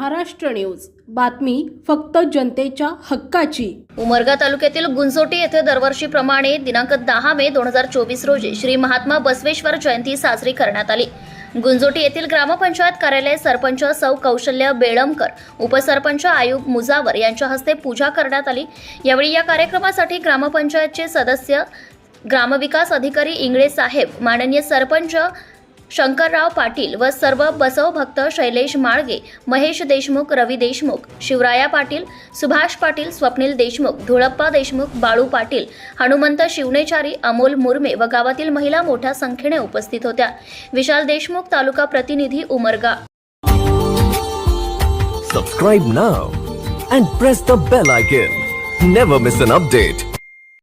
Maharashtra news. बातमी फक्त जनतेच्या हक्काची. उमरगा तालुक्यातील गुंजोटी येथे दरवर्षीप्रमाणे दिनांक दहा मे दोन हजार चोवीस रोजी श्री महात्मा बसवेश्वर जयंती साजरी करण्यात आली. गुंजोटी येथील ग्रामपंचायत कार्यालय सरपंच सौ कौशल्य बेळमकर उपसरपंच आयुब मुजावर यांच्या हस्ते पूजा करण्यात आली. यावेळी या कार्यक्रमासाठी ग्रामपंचायतचे सदस्य ग्रामविकास अधिकारी इंगळे साहेब माननीय सरपंच शंकरराव पाटील व सर्व बसव भक्त शैलेश माळगे महेश देशमुख रवी देशमुख शिवराया पाटील सुभाष पाटील स्वप्नील देशमुख धुळप्पा देशमुख बाळू पाटील हनुमंत शिवनेचारी अमोल मुर्मे व गावातील महिला मोठ्या संख्येने उपस्थित होत्या विशाल देशमुख तालुका प्रतिनिधी Umarga Subscribe now and press the bell icon. Never miss an update.